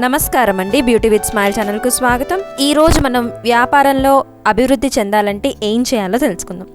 నమస్కారం అండి beauty with smile ఛానల్కు స్వాగతం. ఈరోజు మనం వ్యాపారంలో అభివృద్ధి చెందాలంటే ఏం చేయాలో తెలుసుకుందాం.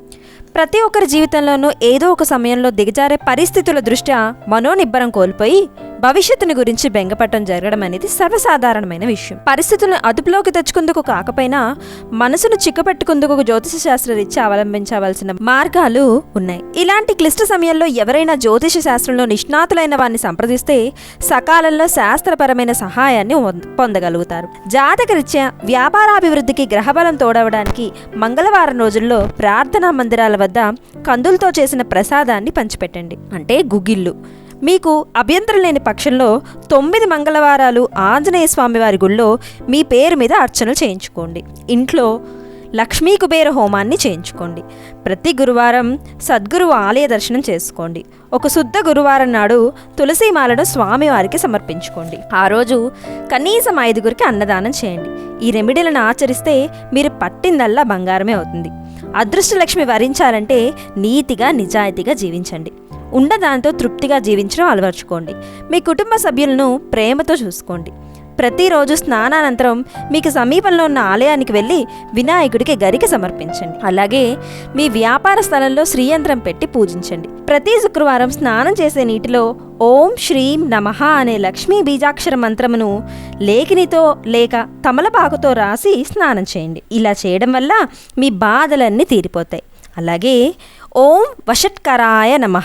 ప్రతి ఒక్కరి జీవితంలోనూ ఏదో ఒక సమయంలో దిగజారే పరిస్థితుల దృష్ట్యా మనోనిబ్బరం కోల్పోయి భవిష్యత్తుని గురించి బెంగపట్టడం జరగడం అనేది సర్వసాధారణమైన విషయం. పరిస్థితులను అదుపులోకి తెచ్చుకుందుకు కాకపోయినా మనసును చిక్కపెట్టుకుందుకు జ్యోతిష శాస్త్రరీత్యా అవలంబించవలసిన మార్గాలు ఉన్నాయి. ఇలాంటి క్లిష్ట సమయంలో ఎవరైనా జ్యోతిష శాస్త్రంలో నిష్ణాతులైన వారిని సంప్రదిస్తే సకాలంలో శాస్త్రపరమైన సహాయాన్ని పొందగలుగుతారు. జాతకరీత్యా వ్యాపారాభివృద్ధికి గ్రహబలం తోడవడానికి మంగళవారం రోజుల్లో ప్రార్థనా మందిరాల వద్ద కందులతో చేసిన ప్రసాదాన్ని పంచిపెట్టండి. అంటే గుగిళ్ళు. మీకు అభ్యంతరం లేని పక్షంలో తొమ్మిది మంగళవారాలు ఆంజనేయ స్వామివారి గుళ్ళో మీ పేరు మీద అర్చనలు చేయించుకోండి. ఇంట్లో లక్ష్మీ కుబేర హోమాన్ని చేయించుకోండి. ప్రతి గురువారం సద్గురువు ఆలయ దర్శనం చేసుకోండి. ఒక శుద్ధ గురువారం నాడు తులసీమాలను స్వామివారికి సమర్పించుకోండి. ఆ రోజు కనీసం ఐదుగురికి అన్నదానం చేయండి. ఈ రెమెడీలను ఆచరిస్తే మీరు పట్టిందల్లా బంగారమే అవుతుంది. అదృష్టలక్ష్మి వరించాలంటే నీతిగా నిజాయితీగా జీవించండి. ఉండదాంతో తృప్తిగా జీవించడం అలవర్చుకోండి. మీ కుటుంబ సభ్యులను ప్రేమతో చూసుకోండి. ప్రతిరోజు స్నానానంతరం మీకు సమీపంలో ఉన్న ఆలయానికి వెళ్ళి వినాయకుడికి గరిక సమర్పించండి. అలాగే మీ వ్యాపార స్థలంలో శ్రీయంత్రం పెట్టి పూజించండి. ప్రతి శుక్రవారం స్నానం చేసే నీటిలో ఓం శ్రీం నమః అనే లక్ష్మీ బీజాక్షర మంత్రమును లేఖనితో లేక తమలపాకుతో రాసి స్నానం చేయండి. ఇలా చేయడం వల్ల మీ బాధలన్నీ తీరిపోతాయి. అలాగే ఓం వషట్కరాయ నమ.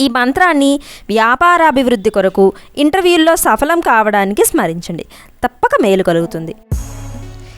ఈ మంత్రాన్ని వ్యాపారాభివృద్ధి కొరకు ఇంటర్వ్యూల్లో సఫలం కావడానికి స్మరించండి. తప్పక మేలు కలుగుతుంది.